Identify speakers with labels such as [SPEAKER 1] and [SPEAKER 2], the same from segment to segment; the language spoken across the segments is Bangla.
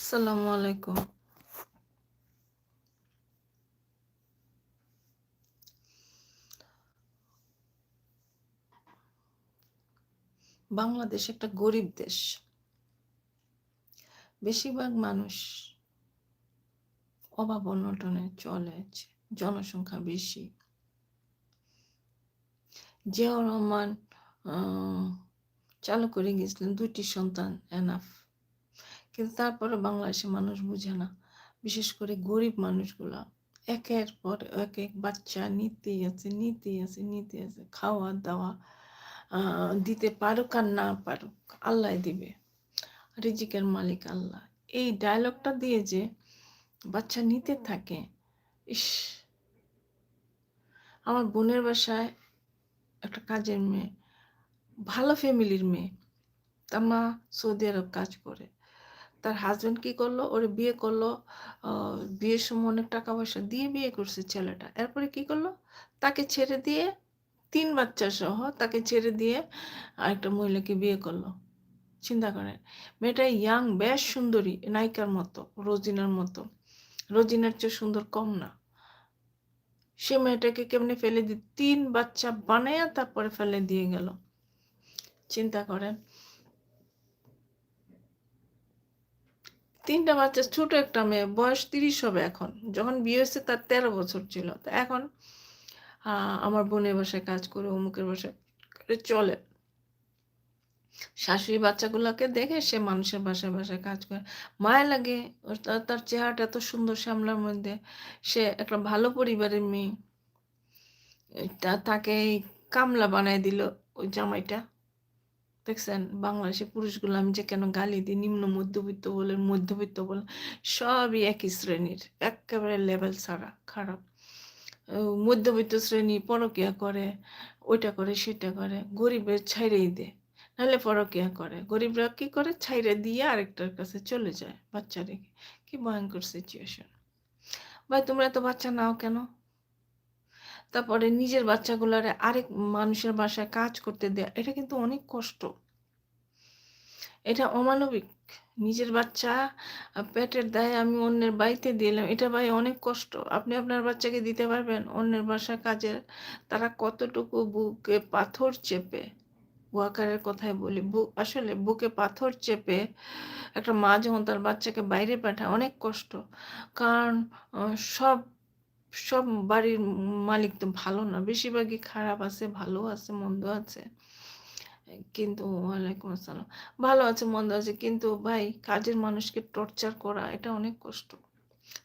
[SPEAKER 1] আসসালামু আলাইকুম। বাংলাদেশ একটা গরিব দেশ। বেশিরভাগ মানুষ অভাব অনটনে চলে, জনসংখ্যা বেশি। জিয়াউর রহমান চালু করে গেছিলেন দুটি সন্তান, এনাফ। কিন্তু তারপরে বাংলাদেশে মানুষ বুঝে না। বিশেষ করে গরিব মানুষগুলা। একের পর এক এক বাচ্চা নিতেই আছে নিতেই আছে নিতে আছে। খাওয়া দাওয়া দিতে পারুক আর না পারুক, আল্লাহ দিবে। রিজিকের মালিক আল্লাহ। এই ডায়লগটা দিয়ে যে বাচ্চা নিতে থাকে, ইস! আমার বোনের বাসায় একটা কাজের মেয়ে, ভালো ফ্যামিলির মেয়ে। তার মা সৌদি আরব কাজ করে। তার হাজব্যান্ড কি করল? ওরে বিয়ে করল। বিয়ের সময় অনেক টাকা পয়সা দিয়ে বিয়ে করছে ছেলেটা। এরপরে কি করল? তাকে ছেড়ে দিয়ে তিন বাচ্চা সহ তাকে ছেড়ে দিয়ে আরেকটা মহিলাকে বিয়ে করল। চিন্তা করেন, মেয়েটা ইয়াং বেশ সুন্দরী, নায়িকার মতো, রোজিনার মতো। রোজিনার চেয়ে সুন্দর কম না। সে মেয়েটাকে কেমনে ফেলে দিয়ে তিন বাচ্চা বানায় তারপরে ফেলে দিয়ে গেল। চিন্তা করেন তিনটা বাচ্চা, ছোট একটা মেয়ে, বয়স তিরিশ হবে এখন। যখন বিয়ে হয়েছে তার তেরো বছর ছিল। তো এখন আমার বোনের বাসায় কাজ করে, অমুকের বাসায় চলে। শাশুড়ি বাচ্চাগুলোকে দেখে সে মানুষের বাসায় বাসায় কাজ করে। মায়া লাগে তার চেহারাটা এত সুন্দর শ্যামলার মধ্যে। সে একটা ভালো পরিবারের মেয়ে। তাকে কামলা বানায় দিল, ওই জামাইটা। দেখছেন? বাংলাদেশের পুরুষগুলো আমি যে কেন গালি দিই, নিম্ন মধ্যবিত্ত বলে মধ্যবিত্ত বলে সবই একই শ্রেণির, একেবারে লেভেল ছাড়া, খারাপ। মধ্যবিত্ত শ্রেণি পরকিয়া করে, ওইটা করে, সেটা করে গরিবের ছাইরেই দেয়। নাহলে পরকিয়া করে, গরিবরা কি করে? ছাইরে দিয়ে আরেকটার কাছে চলে যায় বাচ্চা রেখে কি ভয়ঙ্কর সিচুয়েশন ভাই, তোমরা এত বাচ্চা নাও কেন? তারপরে নিজের বাচ্চাগুলারে আরেক মানুষের বাসায় কাজ করতে দেয়া, এটা কিন্তু অনেক কষ্ট। এটা অমানবিক। নিজের বাচ্চা পেটের দায়ে আমি অন্যের বাড়িতে দিলাম, এটা ভাই অনেক কষ্ট। আপনি আপনার বাচ্চাকে দিতে পারবেন অন্যের বাসায় কাজের। তারা কতটুকু বুকে পাথর চেপে, ওয়াকারের কথাই বলি বুক আসলে বুকে পাথর চেপে একটা মা যখন তার বাচ্চাকে বাইরে পাঠায়, অনেক কষ্ট। কারণ সব সব বাড়ির মালিক তো ভালো না। বেশিরভাগই খারাপ আছে ভালো আছে মন্দ আছে। কিন্তু ওয়ালাইকুম আসসালাম। ভালো আছে, মন্দ আছে, কিন্তু ভাই কাজের মানুষকে টর্চার করা, এটা অনেক কষ্ট।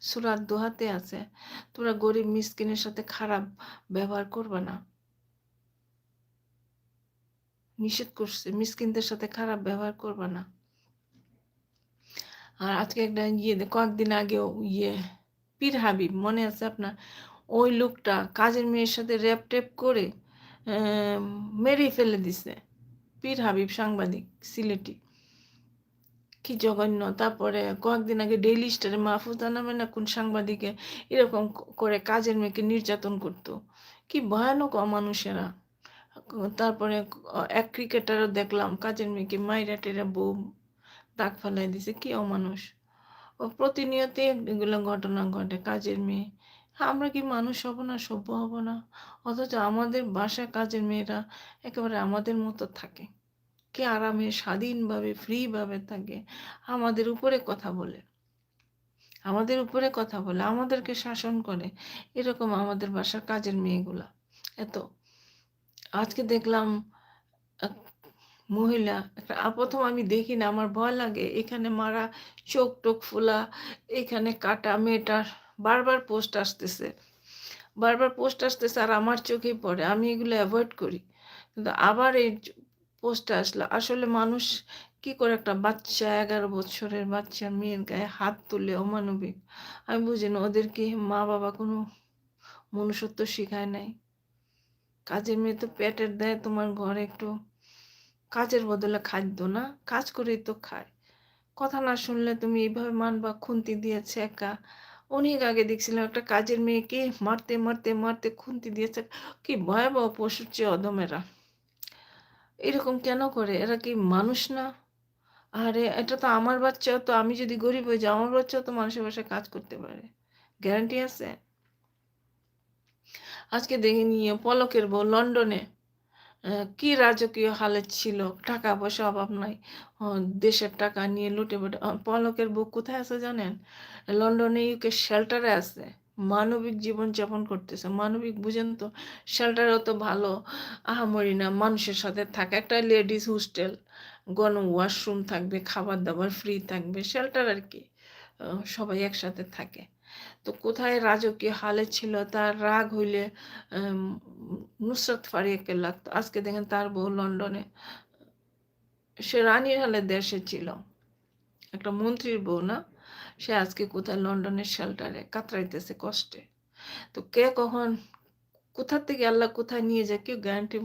[SPEAKER 1] সুরাত দোহাতে আছে, তোমরা গরিব মিসকিনের সাথে খারাপ ব্যবহার করবে না। নিষেধ করছে, মিসকিনদের সাথে খারাপ ব্যবহার করবে না। আর আজকে একটা ইয়ে কয়েকদিন আগেও ইয়ে পীর হাবিব, মনে আছে আপনার? ওই লোকটা কাজের মেয়ের সাথে র্যাপ ট্যাপ করে মেরে ফেলে দিছে। পীর হাবিব সাংবাদিক, সিলেটি। কি জঘন্য। তারপরে কয়েকদিন আগে ডেইলি স্টারে মাহফুজা নামে না কোন সাংবাদিকে এরকম করে কাজের মেয়েকে নির্যাতন করতো? কি ভয়ানক অমানুষেরা। তারপরে এক ক্রিকেটারও দেখলাম কাজের মেয়েকে মাইরা টেরা বউ দাগ ফেলাই দিছে। কি অমানুষ। ও প্রতিনিয়ত এগুলো ঘটনা ঘটে, কাজের মেয়ে। আমরা কি মানুষ হব না, সভ্য হব না? অথচ আমাদের বাসায় কাজের মেয়েরা একেবারে আমাদের মতো থাকে। কে আরামে, স্বাধীনভাবে, ফ্রিভাবে থাকে, আমাদের উপরে কথা বলে। আমাদের উপরে কথা বলে, আমাদেরকে শাসন করে। এরকম আমাদের বাসার কাজের মেয়েগুলা। এত। আজকে দেখলাম মহিলা একটা প্রথম আমি দেখি না, আমার ভয় লাগে। এখানে মারা চোখ টোক ফোলা, এখানে কাটা মেয়েটার বারবার পোস্ট আসতেছে। বারবার পোস্ট আসতেছে আর আমার চোখেই পড়ে। আমি এগুলো অ্যাভয়েড করি। কিন্তু আবার এই পোস্ট আসলো। আসলে মানুষ কি করে একটা বাচ্চা, এগারো বছরের বাচ্চা মেয়ের গায়ে হাত তুলে অমানবিক? আমি বুঝি না ওদেরকে মা বাবা কোনো মনুষ্যত্ব শেখায় নাই? কাজের মেয়ে তো পেটের দেয় তোমার ঘরে একটু কাজের বদলে খাদ্য না? কাজ করেই তো খায়। কথা না শুনলে তুমি এইভাবে মানবা খুন্তি দিয়েছে একা। অনেক আগে দেখছিলাম একটা কাজের মেয়েকে মারতে মারতে মারতে খুন্তি দিয়েছে। কি ভয়াবহ পশুর চেয়ে অদমেরা এরকম কেন করে? এরা কি মানুষ না? আরে, এটা তো আমার বাচ্চাও তো। আমি যদি গরিব হয়ে যাই, আমার বাচ্চাও তো মানুষের বাসায় কাজ করতে পারে। গ্যারান্টি আছে? আজকে দেখে নিয়ে পলকের বউ লন্ডনে কি রাজকীয় হালে ছিল? টাকা পয়সা অভাব নাই। দেশের টাকা নিয়ে লুটে পুটে। পলকের বুক কোথায় আছে জানেন? লন্ডনে ইউকে শেল্টারে আছে। মানবিক জীবন যাপন করতেছে। মানবিক, বুঝেন তো শেল্টার তো ভালো আহামরি না। মানুষের সাথে থাকে একটা লেডিস হোস্টেল গণ ওয়াশরুম থাকবে খাবার দাবার ফ্রি থাকবে শেল্টার আর কি। সবাই একসাথে থাকে। তো কোথায় রাজকীয় হালে ছিল, তার রাগ হইলে নুসরাত ফারিয়াকে লাগতো। আজকে দেখেন তার বউ লন্ডনে। সে রানীর হালে দেশে ছিল। একটা মন্ত্রীর বউ না? সে আজকে কোথায় লন্ডনের শেল্টারে কাতরাইতেছে কষ্টে। তো কে কখন কোথা থেকে আল্লাহ কোথায় নিয়ে যায় কেউ গ্যারান্টি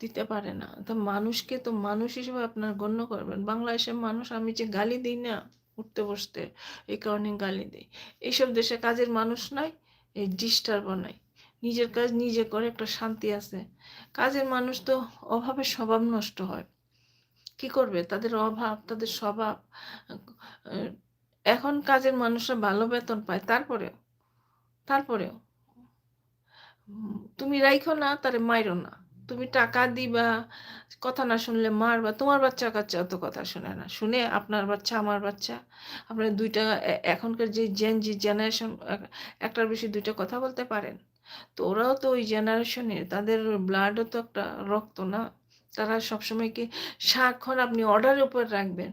[SPEAKER 1] দিতে পারে না। তো মানুষকে তো মানুষ হিসেবে আপনার গণ্য করবেন। বাংলাদেশের মানুষ আমি যে গালি দিই না উঠতে বসতে এই কারণে গালি দিই এইসব দেশে কাজের মানুষ নাই এই ডিস্টার্ব নাই নিজের কাজ নিজে করে একটা শান্তি আছে। কাজের মানুষ তো অভাবে স্বভাব নষ্ট হয়। কি করবে? তাদের অভাব, তাদের স্বভাব। এখন কাজের মানুষরা ভালো বেতন পায়, তারপরেও তারপরেও। তুমি রাইখো না, তারে মাইরো না। তুমি টাকা দিবা, কথা না শুনলে মারবা। তোমার বাচ্চা কাচ্চা অত কথা শুনে না? শুনে আপনার বাচ্চা, আমার বাচ্চা। আপনার দুইটা এখনকার যে জেন জি জেনারেশন একটার বেশি দুইটা কথা বলতে পারেন। তো ওরাও তো ওই জেনারেশনের তাদের ব্লাডও তো একটা রক্ত না? তারা সবসময় কি সারাক্ষণ আপনি অর্ডারের উপর রাখবেন?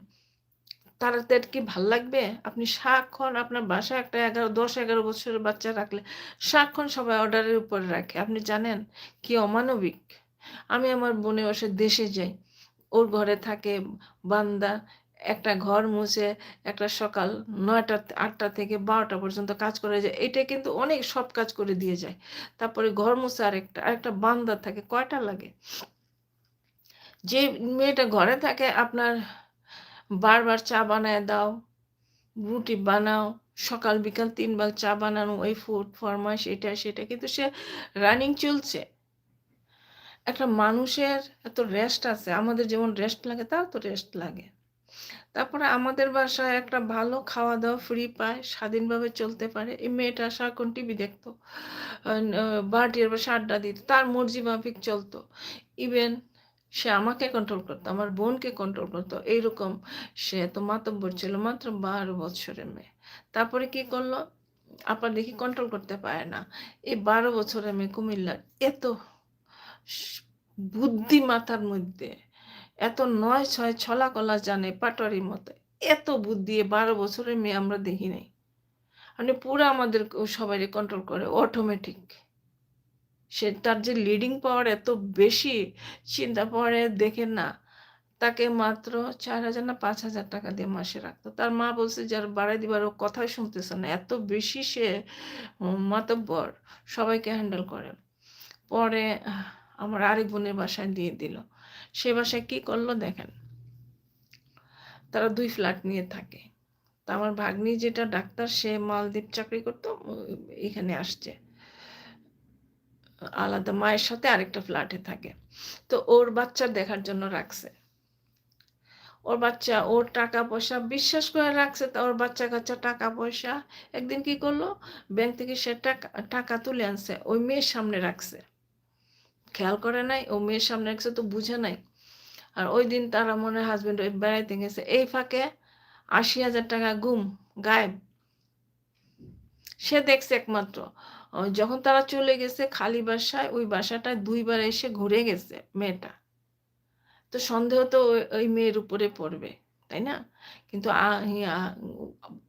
[SPEAKER 1] তারা তাদের কি ভালো লাগবে? আপনি সারাক্ষণ আপনার বাসায় একটা এগারো, দশ, এগারো বছরের বাচ্চা রাখলে সারাক্ষণ সবাই অর্ডারের উপর রাখে। আপনি জানেন? কি অমানবিক? আমি আমার বোনে বসে দেশে যাই। ওর ঘরে থাকে বান্দা, একটা ঘর মুছে একটা সকাল নয়টা, আটটা থেকে বারোটা পর্যন্ত কাজ করে যায়। এটা কিন্তু অনেক সব কাজ করে দিয়ে যায়। তারপরে ঘর মুছে আরেকটা আরেকটা বান্দা থাকে, কয়টা লাগে? যে মেয়েটা ঘরে থাকে, আপনার বারবার চা বানায় দাও, রুটি বানাও, সকাল, বিকাল তিনবার চা বানানো, ওই ফুড ফরমাইশ, এটা, সেটা, কিন্তু সে রানিং চলছে। একটা মানুষের এত রেস্ট আছে, আমাদের যেমন রেস্ট লাগে, তার তো রেস্ট লাগে। তারপরে আমাদের বাসায় একটা ভালো খাওয়া দাওয়া ফ্রি পায়, স্বাধীনভাবে চলতে পারে। এই মেয়েটা সারাক্ষণ টিভি দেখতো। বাটির বা আড্ডা দিত, তার মর্জি মাফিক চলতো। ইভেন সে আমাকে কন্ট্রোল করতো, আমার বোনকে কন্ট্রোল করতো। এইরকম সে তো মাতব্বর ছিল, মাত্র বারো বছরের মেয়ে। তারপরে কি করল? আপা দেখি কন্ট্রোল করতে পারে না। এই বারো বছরের মেয়ে কুমিল্লার, এত বুদ্ধি মাথার মধ্যে এত নয় ছয় ছলা কলা জানে পাটোয়ারির মতো। এত বুদ্ধি বারো বছরের মেয়ে আমরা দেখি নাই। মানে পুরো আমাদের সবাই কন্ট্রোল করে অটোমেটিক সে তার যে লিডিং পাওয়ার এত বেশি, চিন্তা পাওয়ারে দেখে না, তাকে মাত্র চার হাজার না পাঁচ হাজার টাকা দিয়ে মাসে রাখতো। তার মা বলছে, যার বাড়াই দিবার ও কথাই শুনতেছে না, এত বেশি সে মাতব্বর, সবাইকে হ্যান্ডেল করে। পরে আমার আরেক বোনের বাসায় দিয়ে দিল। সে বাসায় কি করল দেখেন? তারা দুই ফ্ল্যাট নিয়ে থাকে। তা আমার ভাগ্নি যেটা ডাক্তার, সে মালদ্বীপ চাকরি করতো এখানে আসছে। আলাদা মায়ের সাথে আরেকটা ফ্ল্যাটে থাকে। তো ওর বাচ্চা দেখার জন্য রাখছে। ওর বাচ্চা, ওর টাকা পয়সা বিশ্বাস করে রাখছে, তা ওর বাচ্চা কাচ্চা টাকা পয়সা। একদিন কি করল? ব্যাংক থেকে সে টাকা টাকা তুলে আনছে, ওই মেয়ের সামনে রাখছে। খেয়াল করে নাই, ও মেয়ের সামনে রাখছে তো বুঝে নাই। আর ওই দিন তারা মনে হাজবেন্ড ওই বেড়াইতে গেছে। এই ফাঁকে আশি হাজার টাকা গুম, গায়েব। সে দেখছে একমাত্র। যখন তারা চলে গেছে খালি বাসায়, ওই বাসাটায় দুইবার এসে ঘুরে গেছে মেয়েটা। তো সন্দেহ তো ওই- মেয়ের উপরে পড়বে, তাই না? কিন্তু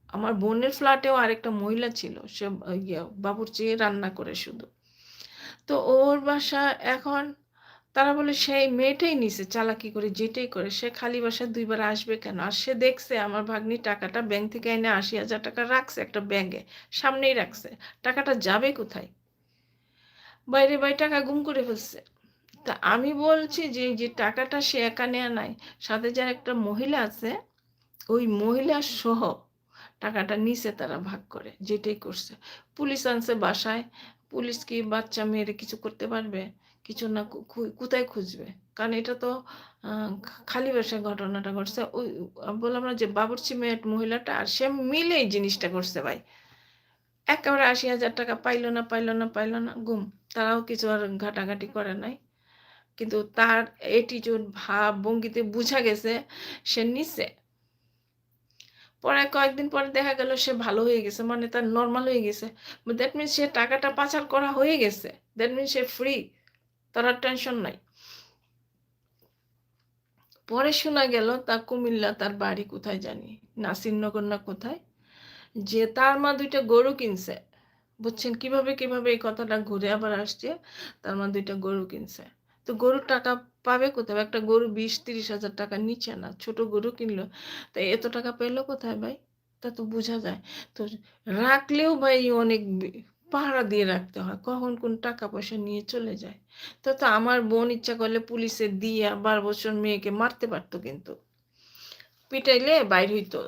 [SPEAKER 1] আমার বোনের ফ্ল্যাটেও আরেকটা মহিলা ছিল, সে ইয়ে বাবুর্চি রান্না করে শুধু। তো ওর বাসা এখন তারা বলে, সেই মেয়েটাই নিছে, চালাকি করে যেটাই করে, সে খালি বাসায় দুইবার আসবে কেন? আর সে দেখছে, আমার ভাগ্নি টাকাটা ব্যাংক থেকে এনে আশি হাজার টাকা রাখছে একটা ব্যাংকে, সামনেই রাখছে, টাকাটা যাবে কোথায়? বাইরে বাইরে টাকা গুম করে ফেলছে। তা আমি বলছি যে যে টাকাটা সে একা নেয়া নাই, সাথে যার একটা মহিলা আছে, ওই মহিলা সহ টাকাটা নিচে তারা ভাগ করে, যেটাই করছে। পুলিশ আনছে বাসায় পুলিশ কি বাচ্চা মেয়েরে কিছু করতে পারবে কিছু না কোথায় খুঁজবে? কারণ এটা তো খালি বাসায় ঘটনাটা ঘটছে। ওই বললাম না যে বাবুর্চি মেয়ে মহিলাটা আর সে মিলে এই জিনিসটা করছে ভাই। একেবারে ৳৮০,০০০ পাইল না, পাইল না, পাইল না, গুম। তারাও কিছু আর ঘাটাঘাটি করে নাই। কিন্তু তার attitude ভাব ভঙ্গিতে বুঝা গেছে সে নিছে। পরে কয়েকদিন পরে দেখা গেল সে ভালো হয়ে গেছে। মানে তার নরমাল হয়ে গেছে। দ্যাট মিনস সে টাকাটা পাচার করা হয়ে গেছে। দ্যাট মিনস সে ফ্রি। তার আর টেনশন নাই। পরে শোনা গেল তার কুমিল্লা তার বাড়ি কোথায় জানি। নাসিরনগর না কোথায়? যে তার মা দুইটা গরু কিনছে। বুঝছেন কীভাবে, কীভাবে এই কথাটা ঘুরে আবার আসছে। তার মা দুইটা গরু কিনছে। তো গরুর টাকা পাবে কোথায়? একটা গরু ২০-৩০ হাজার টাকার নিচে না। ছোট গরু কিনলো। তো এত টাকা পেল কোথায় ভাই? তা তো বোঝা যায়। তো রাখলেও ভাই অনেক পাহারা দিয়ে রাখতে হয়। কখন কোন টাকা পয়সা নিয়ে চলে যায়। তা তো আমার বোন ইচ্ছা করলে পুলিশে দিয়া ১২ বছর মেয়েকে মারতে পারত কিন্তু। পিটাইলে বাইর হইতো।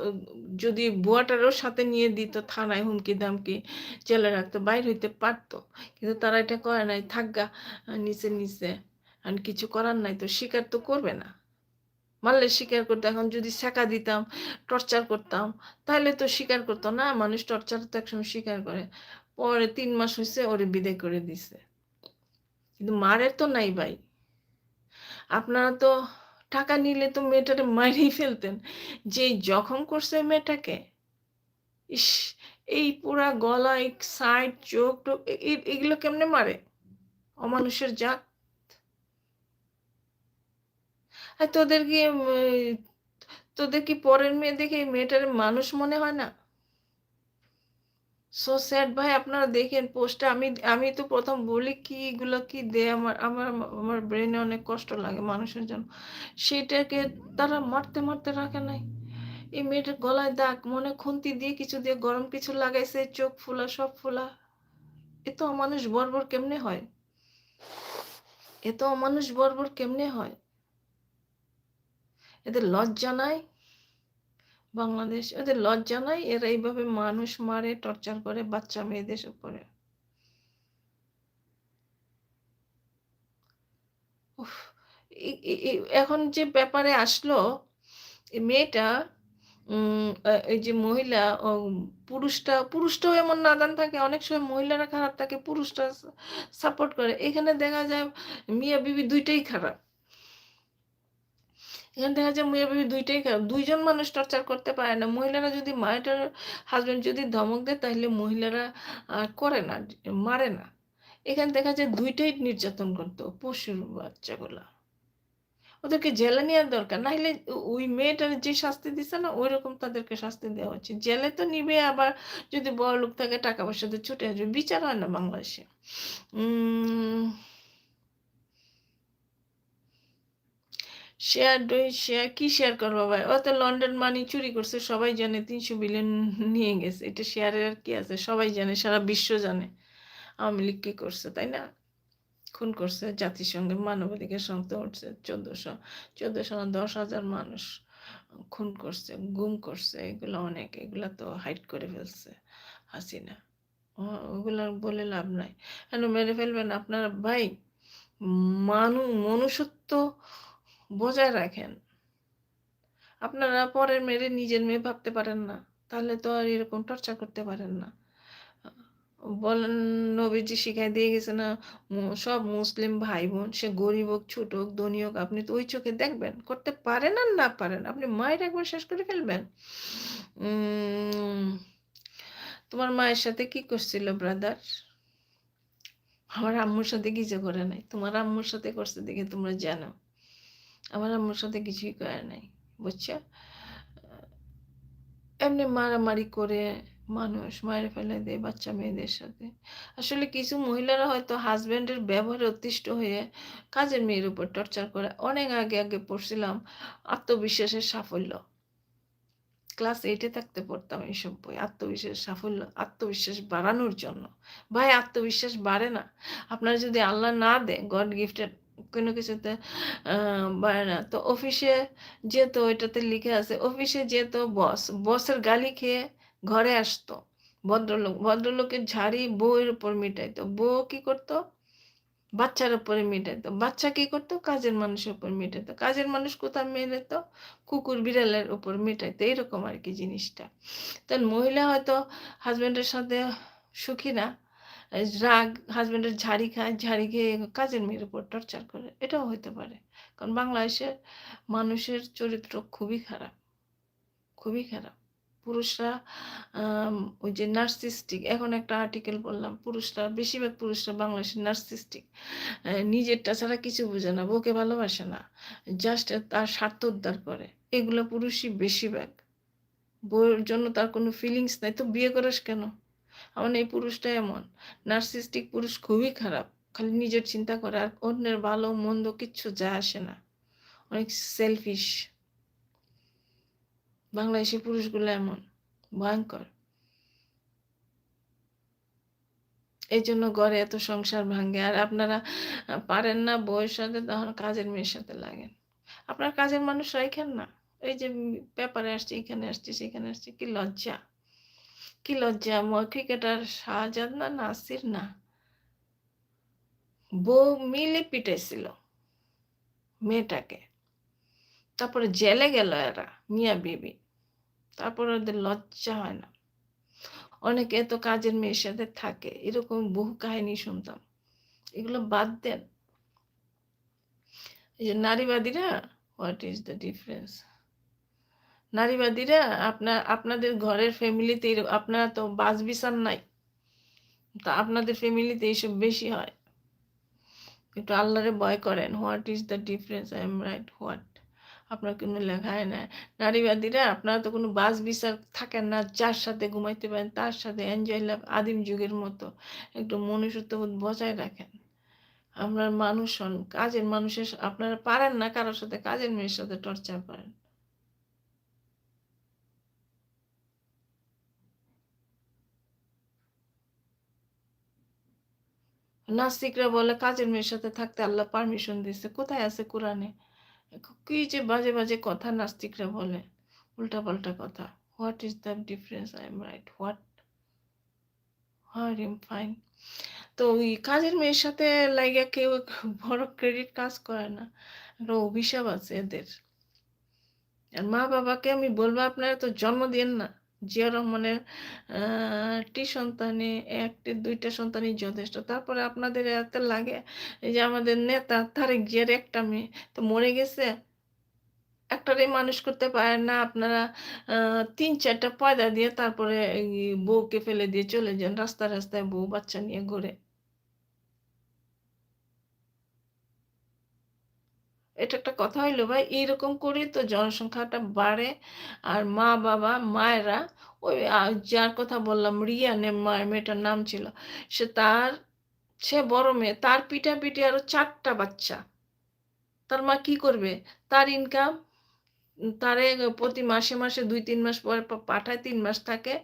[SPEAKER 1] যদি বুয়াটারও সাথে নিয়ে দিত থানায় হুমকি-দামকি জেলে রাখতো, বাইর হইতে পারতো কিন্তু তারা এটা করে নাই। থাকগা নিচে, নিচে। এখন কিছু করার নাই তো স্বীকার তো করবে না। মারলে স্বীকার করতো। এখন যদি ছ্যাঁকা দিতাম, টর্চার করতাম, তাহলে তো স্বীকার করতো না। মানুষ টর্চার তো একসময় স্বীকার করে। পরে তিন মাস হয়েছে ওরে বিদায় করে দিছে। কিন্তু মারে তো নাই ভাই। আপনারা তো টাকা নিলে তো মেয়েটারে মাইরেই ফেলতেন। যেই জখম করছে মেয়েটাকে। ইস! এই পুরা গলা, এই সাইড, চোখ-টোখ এ এ এগুলো কেমনে মারে? অমানুষের জাত। আর তোদের কি তোদের কি পরের মেয়ে দেখে মেয়েটারে মানুষ মনে হয় না? সো স্যাড ভাই আপনারা দেখেন পোস্টটা আমি আমি তো প্রথম বলি কি এগুলো কি দেয় আমার আমার আমার ব্রেনে অনেক কষ্ট লাগে মানুষের জন্য। সেটাকে তারা মারতে, মারতে রাখে নাই। এই মেয়েটার গলায় দাগ মনে খুন্তি দিয়ে কিছু দিয়ে গরম কিছু লাগাইছে, চোখ ফুলা সব ফোলা। এত অমানুষ বর্বর কেমনে হয়? এত অমানুষ বর্বর কেমনে হয়? এদের লজ্জা নাই? বাংলাদেশ এদের লজ্জা নাই? এরা এইভাবে মানুষ মারে, টর্চার করে বাচ্চা মেয়েদের এ এ এখন যে ব্যাপারে আসলো, মেয়েটা এই যে মহিলা পুরুষটা পুরুষটাও এমন নাদান থাকে। অনেক সময় মহিলারা খারাপ থাকে, পুরুষটা সাপোর্ট করে। এখানে দেখা যায় মিয়া-বিবি দুইটাই খারাপ। এখানে দেখা যায় মিয়া-বিবি ২ টাই খারাপ। ২ জন মানুষ টর্চার করতে পারে না। মহিলারা যদি মায়েরটার হাসব্যান্ড যদি ধমক দেয় তাহলে মহিলারা করে না, মারে না। এখানে দেখা যায় দুইটাই নির্যাতন করতো পশুর বাচ্চাগুলা। ওদেরকে জেলে নেওয়ার দরকার। নাহলে ওই মেয়েটার যে শাস্তি দিছে না ওই রকম তাদেরকে শাস্তি দেওয়া উচিত। জেলে তো নিবে আবার যদি বড়লোক থাকে টাকা পয়সা দিয়ে ছুটে আসবে। বিচার হয় না বাংলাদেশে। শেয়ার ডই শেয়ার কি শেয়ার করব ভাই? ও তো লন্ডন মানি চুরি করছে সবাই জানে ৩০০ বিলিয়ন নিয়ে গেছে। এটা শেয়ারের আর কি আছে? সবাই জানে, সারা বিশ্ব জানে। আওয়ামী লীগ কি করছে, তাই না? খুন করছে জাতিসংঘের মানবাধিকার সংস্থা উঠছে ১৪০০ ১৪০০ না ১০,০০০ মানুষ খুন করছে, গুম করছে। এগুলো অনেক। এগুলা তো হাইট করে ফেলছে হাসিনা। ওগুলা বলে লাভ নাই। কেন মেরে ফেলবেন আপনারা ভাই মানু মনুষ্যত্ব বজায় রাখেন। আপনারা পরের মেয়েরে নিজের মেয়ে ভাবতে পারেন না। তাহলে তো আর এরকম টর্চা করতে পারেন না। বলেন নবীজি শিখায় দিয়ে গেছে না সব মুসলিম ভাই-বোন সে গরিব হোক, ছোট হোক, ধনী হোক আপনি তো ওই চোখে দেখবেন। করতে পারেন আর না পারেন। আপনি মায়ের একবার শেষ করে ফেলবেন। তোমার মায়ের সাথে কি করছিল ব্রাদার? আমার আম্মুর সাথে কিছু করে নাই। তোমার আম্মুর সাথে করছে দেখে তোমরা জানো। আমার আম্মুর সাথে কিছুই করে নাই। বুঝছ? এমনি মারামারি করে মানুষ মায়ের ফেলে দেয় বাচ্চা মেয়েদের সাথে। আসলে কিছু মহিলারা হয়তো হাজব্যান্ডের ব্যবহারে অতিষ্ঠ হয়ে কাজের মেয়ের উপর টর্চার করে। অনেক আগে, আগে পড়ছিলাম আত্মবিশ্বাসের সাফল্য। ক্লাস এইটে থাকতে পড়তাম এইসব বই। আত্মবিশ্বাস সাফল্য, আত্মবিশ্বাস বাড়ানোর জন্য। ভাই আত্মবিশ্বাস বাড়ে না। আপনার যদি আল্লাহ না দেয় গড গিফটেড কোনো কিছুতে বাড়ে না। তো অফিসে যেত, এটাতে লিখে আছে, অফিসে যেত বস। বসের গালি খেয়ে ঘরে আসতো। ভদ্রলোক। ভদ্রলোকের ঝাড়ি বউয়ের উপর মিটাইতো। বউ কি করত? বাচ্চার উপরে মেটাইতো বাচ্চা কি করতো কাজের মানুষের উপর মেটাইতো কাজের মানুষ কোথাও মেটাইতো কুকুর বিড়ালের উপর মেটাইতো এরকম আর কি জিনিসটা তখন মহিলা হয়তো হাজব্যান্ডের সাথে সুখী না রাগ হাজব্যান্ডের ঝাড়ি খায়, ঝাড়ি খেয়ে কাজের মেয়ের উপর টর্চার করে, এটাও হতে পারে। কারণ বাংলাদেশের মানুষের চরিত্র খুবই খারাপ খুবই খারাপ। পুরুষরা ওই যে নার্সিস্টিক এখন একটা আর্টিকেল বললাম পুরুষরা, বেশিরভাগ পুরুষরা বাংলাদেশের নার্সিস্টিক নিজেরটা ছাড়া কিছু বোঝে না, বউকে ভালোবাসে না জাস্ট তার স্বার্থ উদ্ধার করে। এগুলো পুরুষই বেশিরভাগ। বউয়ের জন্য তার কোনো ফিলিংস নাই, তো বিয়ে করাস কেন? আমার এই পুরুষটা এমন। নার্সিস্টিক পুরুষ খুবই খারাপ। খালি নিজের চিন্তা করে আর অন্যের ভালো, মন্দ কিচ্ছু যায় আসে না। অনেক সেলফিশ বাংলাদেশি পুরুষগুলো এমন। ভয়ঙ্কর। এই জন্য ঘরে এত সংসার ভাঙ্গে আর আপনারা পারেন না বউয়ের সাথে, তখন কাজের মেয়ের সাথে লাগেন। আপনার কাজের মানুষ রাখেন না। এই যে পেপারে আসছে, এখানে আসছে, সেখানে আসছে, কি লজ্জা। কি লজ্জা ক্রিকেটার শাহজাদ না নাসির? না। বউ মিলে পিটাইছিল মেয়েটাকে। তারপরে জেলে গেল এরা, মিয়া বিবি। তারপরে ওদের লজ্জা হয় না। অনেকে তো কাজের মেয়ের সাথে থাকে, এরকম বহু কাহিনী শুনতাম। এগুলো বাদ দেন। নারীবাদীরা হোয়াট ইজ দ্য ডিফারেন্স নারীবাদীরা আপনার আপনাদের ঘরের ফ্যামিলিতে আপনারা তো বাস বিচার নাই। তা আপনাদের ফ্যামিলিতে এইসব বেশি হয়। একটু আল্লাহরে ভয় করেন what is the difference I am right what আপনার কোনো লেখায় না নারীবাদীরা, আপনারা তো কোনো বাস বিচার থাকেন না, যার সাথে ঘুমাইতে পারেন, তার সাথে এনজয় লাভ, আদিম যুগের মতো একটু মনুষ্যত্ববোধ বজায় রাখেন। আপনার মানুষ কাজের মানুষের আপনারা পারেন না কারোর সাথে, কাজের মেয়ের সাথে টর্চার করেন। নাস্তিকরা বলে, কাজের মেয়ের সাথে থাকতে আল্লাহ পারমিশন দিচ্ছে কোথায় আছে কোরআনে? কি যে বাজে বাজে কথা নাস্তিকরা বলে। উল্টা পাল্টা কথা what is the difference I am right what am fine তো ওই কাজের মেয়ের সাথে লাইগা কেউ বড় ক্রেডিট কাজ করে না। একটা অভিশাপ আছে এদের। আর মা বাবাকে আমি বলব, আপনারা তো জন্ম দিন না। জিয়া রহমানের টি সন্তানে একটি, দুইটা সন্তানই যথেষ্ট। তারপরে আপনাদের এত লাগে যে আমাদের নেতা তারেক জিয়ার একটা মেয়ে। তো মরে গেছে একটারে মানুষ করতে পারে না, আপনারা তিন চারটা পয়দা দিয়ে তারপরে বউকে ফেলে দিয়ে চলে যান রাস্তায় রাস্তায় বউ বাচ্চা নিয়ে ঘুরে। এটা একটা কথা হইল ভাই, এইরকম করে তো জনসংখ্যাটা বাড়ে। আর মা বাবা, মায়েরা, ওই যার কথা বললাম, রিয়া নে মায়ের মেয়েটার নাম ছিল, সে তার, সে বড় মেয়ে, তার পিঠা পিঠে আরও চারটা বাচ্চা। তার মা কি করবে? তার ইনকাম তারে প্রতি মাসে মাসে দুই, তিন মাস পরে পাঠায়, তিন মাস থাকে।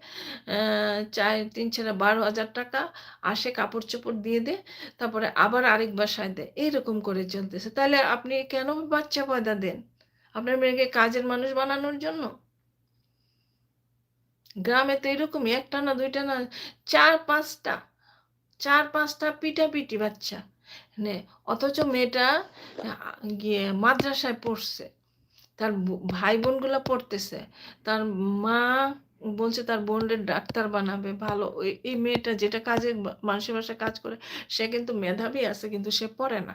[SPEAKER 1] চার, তিন ছেলে বারো হাজার টাকা আসে কাপড় চোপড় দিয়ে দে, তারপরে আবার আরেক বাসায় দেয় এইরকম করে চলতেছে। তাহলে আপনি কেন বাচ্চা পয়দা দেন? আপনার মেয়েকে কাজের মানুষ বানানোর জন্য? গ্রামে তো এরকমই, একটা না, দুইটা না, চার, পাঁচটা চার, পাঁচটা পিটাপিটি বাচ্চা। মানে অথচ মেয়েটা গিয়ে মাদ্রাসায় পড়ছে। তার ভাই বোনগুলো পড়তেছে। তার মা বলছে তার বোনের ডাক্তার বানাবে, ভালো। এই মেয়েটা যেটা কাজে মানুষের বাসায় কাজ করে, সে কিন্তু মেধাবী আছে, কিন্তু সে পড়ে না।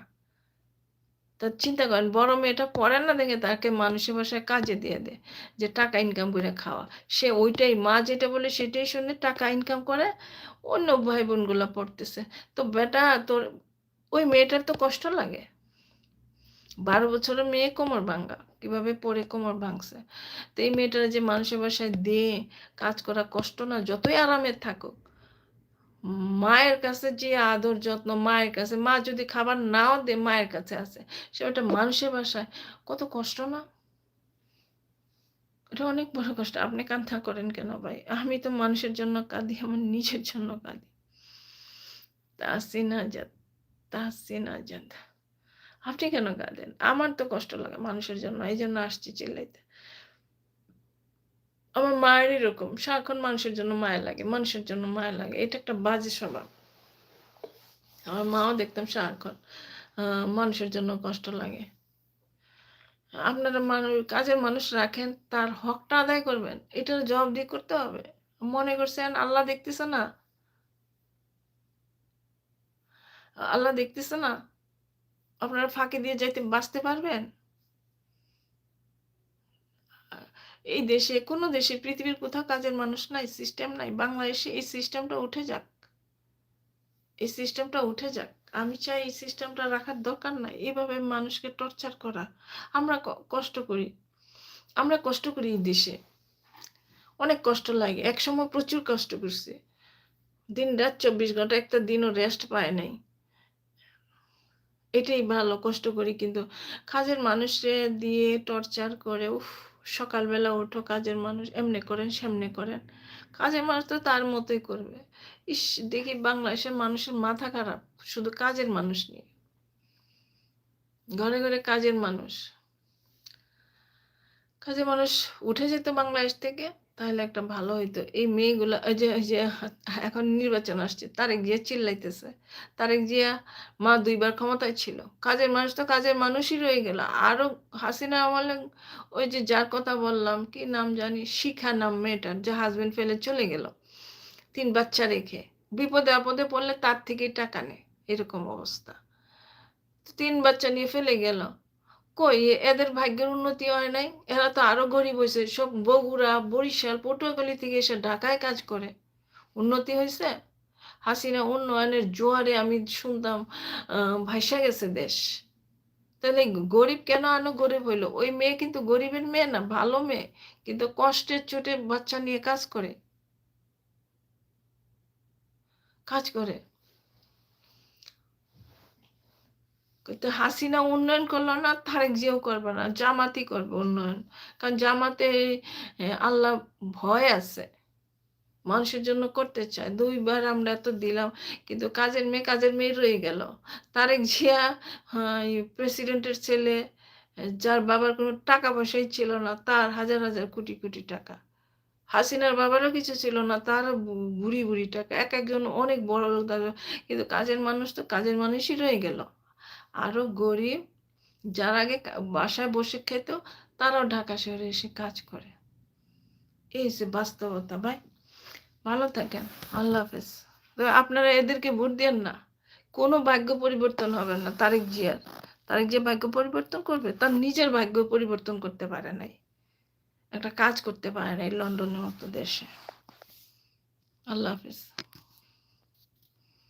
[SPEAKER 1] তার চিন্তা করেন, বড় মেয়েটা পড়ে না দেখে তাকে মানুষের বাসায় কাজে দিয়ে দেয় যে টাকা ইনকাম করে খাওয়া। সে ওইটাই, মা যেটা বলে সেটাই শুনে টাকা ইনকাম করে, অন্য ভাই বোনগুলো পড়তেছে। তো বেটা, তোর, ওই মেয়েটার তো কষ্ট লাগে। বারো বছরের মেয়ে কোমর ভাঙ্গা। কীভাবে পরে কোমর ভাঙছে। তো এই মেয়েটার যে মানুষের বাসায় দিয়ে কাজ করা কষ্ট না, যতই আরামের থাকুক, মায়ের কাছে যে আদর যত্ন, মায়ের কাছে, মা যদি খাবার নাও দে মায়ের কাছে আছে, সে ওটা মানুষের বাসায়, কত কষ্ট না? এটা অনেক বড় কষ্ট। আপনি কান্না করেন কেন ভাই? আমি তো মানুষের জন্য কাঁদি, আমার নিজের জন্য কাঁদি। তাসিনা যাত তাসিনা যাত আপনি কেন কাঁদেন আমার তো কষ্ট লাগে মানুষের জন্য এই জন্য আসছি চিল্লাইতে। আমার মায়ের এরকম, সারাক্ষণ মানুষের জন্য মায়া লাগে, মানুষের জন্য মায়া লাগে, এটা একটা বাজে স্বভাব। আমার মাও দেখতাম সারাক্ষণ মানুষের জন্য কষ্ট লাগে। আপনারা মানুষ কাজের মানুষ রাখেন, তার হকটা আদায় করবেন, এটার জবাব দিয়ে করতে হবে। মনে করছেন আল্লাহ দেখতেছে না? আল্লাহ দেখতেছে না? আপনারা ফাঁকি দিয়ে যাইতে বাঁচতে পারবেন? এই দেশে, কোনো দেশে পৃথিবীর কোথাও কাজের মানুষ নাই সিস্টেম নাই। বাংলাদেশে এই সিস্টেমটা উঠে যাক। এই সিস্টেমটা উঠে যাক। আমি চাই এই সিস্টেমটা রাখার দরকার নাই। এভাবে মানুষকে টর্চার করা। আমরা কষ্ট করি। আমরা কষ্ট করি এই দেশে। অনেক কষ্ট লাগে। একসময় প্রচুর কষ্ট করছি। দিন রাত চব্বিশ ঘণ্টা একটা দিনও রেস্ট পায় নাই। এটাই ভালো, কষ্ট করি কিন্তু কাজের মানুষে দিয়ে টর্চার করে, উফ, সকালবেলা ওঠো, কাজের মানুষ এমনি করেন, সেমনে করেন। কাজের মানুষ তো তার মতোই করবে। ইস, দেখি বাংলাদেশের মানুষের মাথা খারাপ, শুধু কাজের মানুষ নিয়ে। ঘরে ঘরে কাজের মানুষ। কাজের মানুষ উঠে যেত বাংলাদেশ থেকে তাহলে একটা ভালো হইতো। এই মেয়েগুলো ওই যে যে, এখন নির্বাচন আসছে, তারেক জিয়া চিল্লাইতেছে। তারেক জিয়া মা দুইবার ক্ষমতায় ছিল। কাজের মানুষ তো কাজের মানুষই রয়ে গেল। আরও হাসিনা আমলে ওই যে যার কথা বললাম, কি নাম জানি, শিখা নাম মেয়েটার, যে হাজবেন্ড ফেলে চলে গেল। তিন বাচ্চা রেখে। বিপদে আপদে পড়লে তার থেকেই টাকা নেয়। এরকম অবস্থা। তিন বাচ্চা নিয়ে ফেলে গেল। কই, এদের ভাগ্যের উন্নতি হয় নাই। এরা তো আরও গরিব হয়েছে সব বগুড়া, বরিশাল, পটুয়াখালী থেকে এসে ঢাকায় কাজ করে। উন্নতি হয়েছে হাসিনা উন্নয়নের জোয়ারে আমি শুনতাম ভাইসা গেছে দেশ। তাহলে গরিব কেন আনো গরিব হইল? ওই মেয়ে কিন্তু গরিবের মেয়ে না, ভালো মেয়ে। কিন্তু কষ্টের চোটে বাচ্চা নিয়ে কাজ করে। কাজ করে। কিন্তু হাসিনা উন্নয়ন করল না, তারেক জিয়াও করবে না জামাতি করবে উন্নয়ন। কারণ জামাতে আল্লাহ ভয় আছে, মানুষের জন্য করতে চায়। দুইবার আমরা এত দিলাম, কিন্তু কাজের মেয়ে কাজের মেয়ে রয়ে গেল। তারেক জিয়া প্রেসিডেন্টের ছেলে যার বাবার কোনো টাকা পয়সাই ছিল না, তার হাজার হাজার কোটি কোটি টাকা। হাসিনার বাবারও কিছু ছিল না তার বুড়ি বুড়ি টাকা। এক একজন অনেক বড় লোক কিন্তু কাজের মানুষ তো কাজের মানুষই রয়ে গেল। আরও গরিব যার আগে বাসায় বসে খেত, তারাও ঢাকা শহরে এসে কাজ করে। এই হচ্ছে বাস্তবতা। ভাই, ভালো থাকেন। আল্লাহ হাফেজ। তো আপনারা এদেরকে ভোট দেন না। কোনো ভাগ্য পরিবর্তন হবে না। তারেক জিয়ার। তারেক জিয়া ভাগ্য পরিবর্তন করবে, তার নিজের ভাগ্য পরিবর্তন করতে পারে নাই। একটা কাজ করতে পারে নাই লন্ডনের মতো দেশে। আল্লাহ হাফেজ।